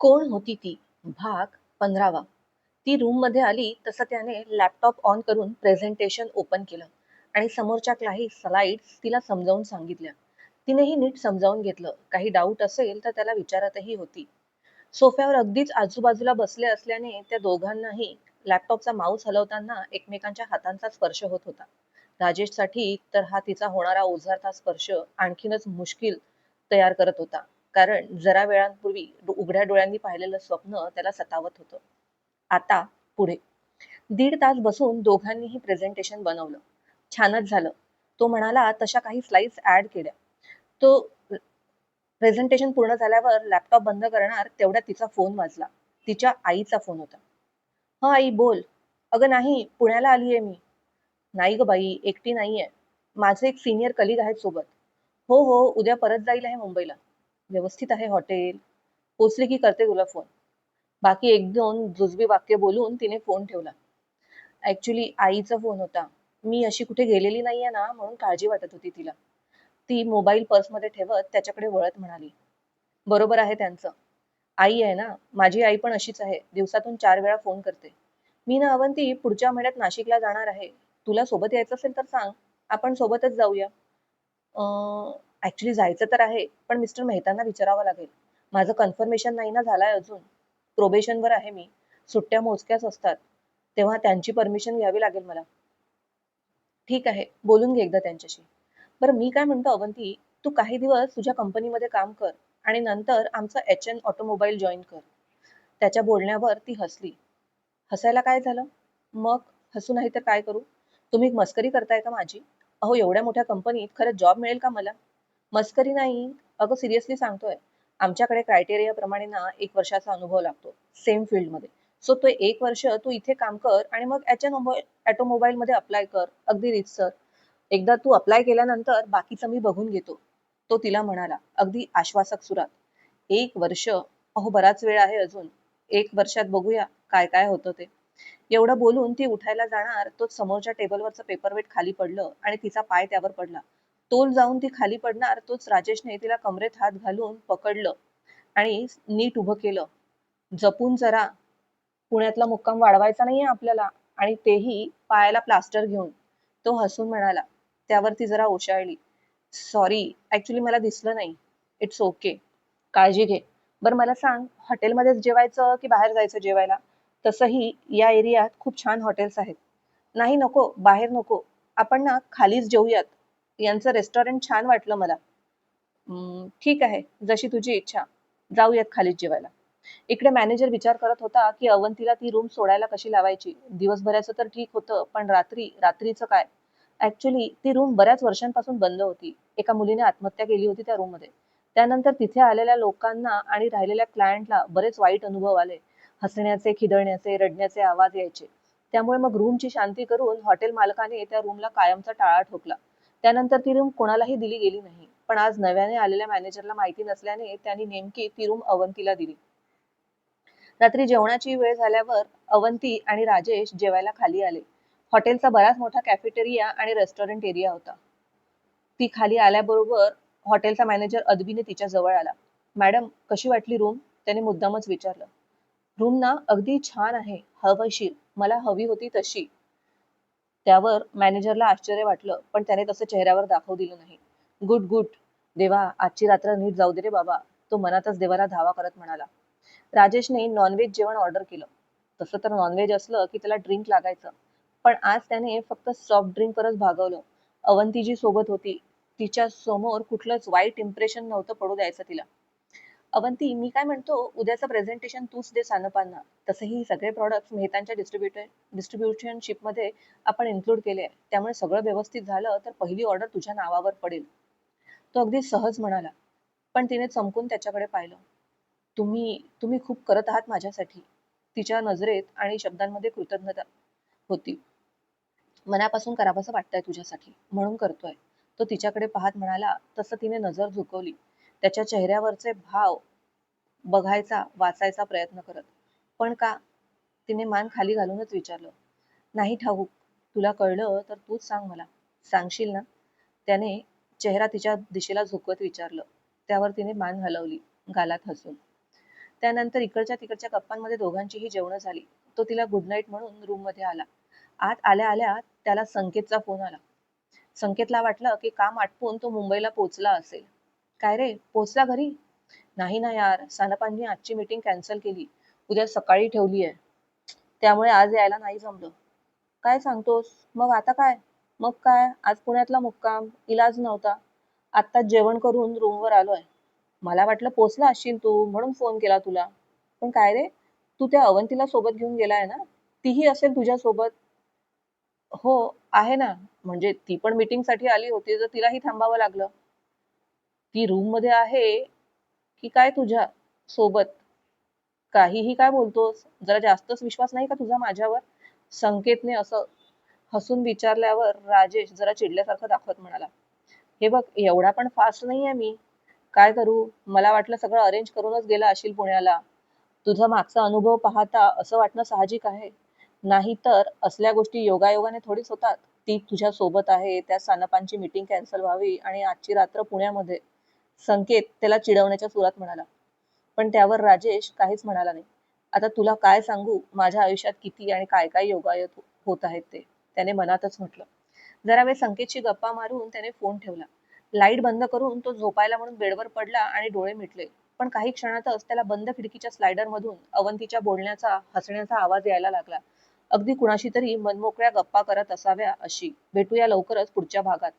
कोण होती ती? भाग पंधरावा. ती रूममध्ये आली तसं त्याने लॅपटॉप ऑन करून प्रेझेंटेशन ओपन केलं. आणि समोरच्या काही स्लाइड्स तिला समजावून सांगितल्या. तिनेही नीट समजावून घेतलं. काही डाऊट असेल तर त्याला विचारतही होती. सोफ्यावर अगदीच आजूबाजूला बसले असल्याने त्या दोघांनाही लॅपटॉपचा माऊस हलवताना एकमेकांच्या हातांचा स्पर्श होत होता. राजेशसाठी तर हा तिचा होणारा ओझरता स्पर्श आणखीनच मुश्किल तयार करत होता. कारण जरा वेळांपूर्वी उघड्या डोळ्यांनी पाहिलेलं स्वप्न त्याला सतावत होतं. आता पुढे. दीड तास बसून दोघांनीही प्रेझेंटेशन बनवलं. छानच झालं. तो म्हणाला तशा काही स्लाइड्स ऍड केल्या. तो प्रेझेंटेशन पूर्ण झाल्यावर लॅपटॉप बंद करणार तेवढ्या तिचा फोन वाजला. तिच्या आईचा फोन होता. हा आई बोल. अगं नाही पुण्याला आलीये मी. नाही ग बाई एकटी नाहीये. माझे एक सिनियर कलिग आहेत सोबत. हो हो उद्या परत जाईल आहे मुंबईला. व्यवस्थित आहे हॉटेल. पोचली की करते तुला फोन बाकी एक दोन जुजबी वाक्य बोलून तिने फोन ठेवला. ऍक्च्युली आईचा फोन होता. मी अशी कुठे गेलेली नाहीये ना म्हणून काळजी वाटत होती तिला. ती मोबाईल पर्समध्ये ठेवत त्याच्याकडे वळत म्हणाली बरोबर आहे त्यांचं. आई आहे ना माझी आई पण अशीच आहे. दिवसातून चार वेळा फोन करते. मी ना अवंती पुढच्या महिन्यात नाशिकला जाणार आहे. तुला सोबत यायचं असेल तर सांग. आपण सोबतच जाऊया. ऍक्च्युली जायचं तर आहे पण मिस्टर मेहतांना विचारावं लागेल. माझं कन्फर्मेशन नाही ना झालंय अजून. प्रोबेशनवर आहे मी. सुट्ट्या मोजक्याच असतात. तेव्हा त्यांची परमिशन घ्यावी लागेल मला. ठीक आहे बोलून घे एकदा त्यांच्याशी. बरं मी काय म्हणतो अवंती तू काही दिवस तुझ्या कंपनीमध्ये काम कर आणि नंतर आमचं एच एन ऑटोमोबाईल जॉईन कर. त्याच्या बोलण्यावर ती हसली. हसायला काय झालं? मग हसू नाही तर काय करू? तुम्ही मस्करी करताय का माझी? अहो एवढ्या मोठ्या कंपनीत खरंच जॉब मिळेल का मला? मस्करी नाही. अगं सिरियसली सांगतोय. आमच्याकडे क्रायटेरिया प्रमाणे ना एक वर्षाचा अनुभव लागतो. सेम फील्डमध्ये सो तो एक वर्ष तू इथे काम कर आणि मग एच एन ऑटोमोबाईल मध्ये अप्लाय कर. अगदी रितसर एकदा तू अप्लाय केल्यानंतर बाकीचं मी बघून घेतो. तो तिला म्हणाला. अगदी आश्वासक सुरात. एक वर्ष? अहो बराच वेळ आहे अजून. एक वर्षात बघूया काय काय होतं ते. एवढं बोलून ती उठायला जाणार तो समोरच्या टेबलवरचं पेपरवेट खाली पडलं आणि तिचा पाय त्यावर पडला. तोल जाऊन ती खाली पडणार तोच राजेशने तिला कमरेत हात घालून पकडलं आणि नीट उभं केलं. जपून जरा पुण्यातला मुक्काम वाढवायचा नाहीये आपल्याला आणि तेही पायाला प्लास्टर घेऊन. तो हसून म्हणाला त्यावर ती जरा ओशाळली. सॉरी ऍक्च्युली मला दिसलं नाही. इट्स ओके काळजी घे. बरं मला सांग हॉटेलमध्येच जेवायचं की बाहेर जायचं जेवायला? तसंही या एरियात खूप छान हॉटेल्स आहेत. नाही नको बाहेर नको. आपण ना खालीच जेऊयात. यांचं रेस्टॉरंट छान वाटलं मला. ठीक आहे जशी तुझी इच्छा. जाऊयात खालीच जेवायला. इकडे मॅनेजर विचार करत होता की अवंतीला ती रूम सोडायला कशी लावायची? दिवसभराचं तर ठीक होतं पण रात्री रात्रीचं काय? ऍक्च्युली ती रूम बऱ्याच वर्षांपासून बंद होती. एका मुलीने आत्महत्या केली होती त्या रूममध्ये. त्यानंतर तिथे आलेल्या लोकांना आणि राहिलेल्या क्लायंटला बरेच वाईट अनुभव आले. हसण्याचे खिदळण्याचे रडण्याचे आवाज यायचे. त्यामुळे मग रूमची शांती करून हॉटेल मालकाने त्या रूमला कायमचा टाळा ठोकला. त्यानंतर ती रूम कोणालाही दिली गेली नाही. पण आज नव्याने आलेल्या मॅनेजरला माहिती नसल्याने त्यांनी नेमकी ती रूम अवंतीला दिली. रात्री जेवणाची वेळ झाल्यावर अवंती आणि राजेश जेवायला खाली आले. हॉटेलचा बराच मोठा कॅफेटेरिया आणि रेस्टॉरंट एरिया होता. ती खाली आल्याबरोबर हॉटेलचा मॅनेजर अदबीने तिच्या जवळ आला. मॅडम कशी वाटली रूम त्याने मुद्दामच विचारलं. रूम ना अगदी छान आहे. हवशीर. मला हवी होती तशी. त्यावर मॅनेजरला आश्चर्य वाटलं पण त्याने तसं चेहऱ्यावर दाखवू दिलं नाही. Good good. देवा आजची रात्र नीट जाऊ दे रे बाबा. तो मनातच देवाला धावा करत म्हणाला. राजेशने नॉनव्हेज जेवण ऑर्डर केलं. तसं तर नॉनव्हेज असलं की त्याला ड्रिंक लागायचं. पण आज त्याने फक्त सॉफ्ट ड्रिंकवरच भागवलं. अवंती जी सोबत होती. तिच्या समोर कुठलंच वाईट इम्प्रेशन नव्हतं पडू द्यायचं तिला. अवंती मी काय म्हणतो उद्याचं प्रेझेंटेशन तूच दे सानपांना. तसेही सगळे प्रॉडक्ट मेहतांच्या डिस्ट्रीब्युटर डिस्ट्रीब्युशनशिपमध्ये आपण इन्क्लूड केले आहे. त्यामुळे सगळं व्यवस्थित झालं तर पहिली ऑर्डर तुझ्या नावावर पडेल. तो अगदी सहज म्हणाला पण तिने चमकून त्याच्याकडे पाहिलं. तुम्ही तुम्ही खूप करत आहात माझ्यासाठी. तिच्या नजरेत आणि शब्दांमध्ये कृतज्ञता होती. मनापासून करावंसं वाटतंय तुझ्यासाठी. म्हणून करतोय. तो तिच्याकडे पाहत म्हणाला तसं तिने नजर झुकवली. त्याच्या चेहऱ्यावरचे भाव बघायचा वाचायचा प्रयत्न करत. पण का? तिने मान खाली घालूनच विचारलं. नाही ठाऊक तुला कळलं तर तूच सांग मला. सांगशील ना? त्याने चेहरा तिच्या दिशेला झुकवत विचारलं. त्यावर तिने मान हलवली गालात हसून. त्यानंतर इकडच्या तिकडच्या गप्पांमध्ये दोघांचीही जेवणं झाली. तो तिला गुड नाईट म्हणून रूममध्ये आला. आत आल्या आल्या त्याला संकेतचा फोन आला. संकेतला वाटलं की काम आटपून तो मुंबईला पोचला असेल. काय रे? पोचला घरी? नाही ना यार. सानपांनी आजची मीटिंग कॅन्सल केली. उद्या सकाळी ठेवली आहे त्यामुळे आज यायला नाही जमलं. काय सांगतोस? मग आता काय? मग काय? आज पुण्यातला मुक्काम. इलाज नव्हता. आत्ताच जेवण करून रूमवर आलोय. मला वाटलं पोचला असशील तू म्हणून फोन केला तुला. पण काय रे? तू त्या अवंतीला सोबत घेऊन गेलाय ना? तीही असेल तुझ्या सोबत हो आहे ना. म्हणजे ती पण मीटिंगसाठी आली होती तर तिलाही थांबावं लागलं. ती रूममध्ये आहे की काय तुझ्या सोबत? काहीही काय बोलतोस? जरा जास्तच विश्वास नाही का तुझा माझ्यावर? संकेतने असं हसून विचारल्यावर राजेश जरा चिडल्यासारखं दाखवत म्हणाला हे बघ एवढा पण फास्ट नाहीये मी. काय करू? मला वाटलं सगळं अरेंज करूनच गेला असेल पुण्याला. तुझा मागचा अनुभव पाहता असं वाटणं साहजिक आहे. नाहीतर असल्या गोष्टी योगायोगाने थोडीच होतात. ती तुझ्या सोबत आहे. त्या सानपांची मीटिंग कॅन्सल व्हावी आणि आजची रात्र पुण्यामध्ये. संकेत त्याला चिडवण्याच्या सुरात म्हणाला. पण त्यावर राजेश काहीच म्हणाला नाही. आता तुला काय सांगू? माझ्या आयुष्यात किती आणि काय काय योगायोग होत आहेत ते. त्याने मनातच म्हटलं. जरा वेळ संकेतची गप्पा मारून त्याने फोन ठेवला. लाइट बंद करून तो झोपायला म्हणून बेडवर पडला आणि डोळे मिटले. पण काही क्षणातच त्याला बंद खिडकीच्या स्लायडर मधून अवंतीच्या बोलण्याचा हसण्याचा आवाज यायला लागला. अगदी कुणाशी तरी मनमोकळ्या गप्पा करत असाव्या अशी. भेटूया लवकरच पुढच्या भागात.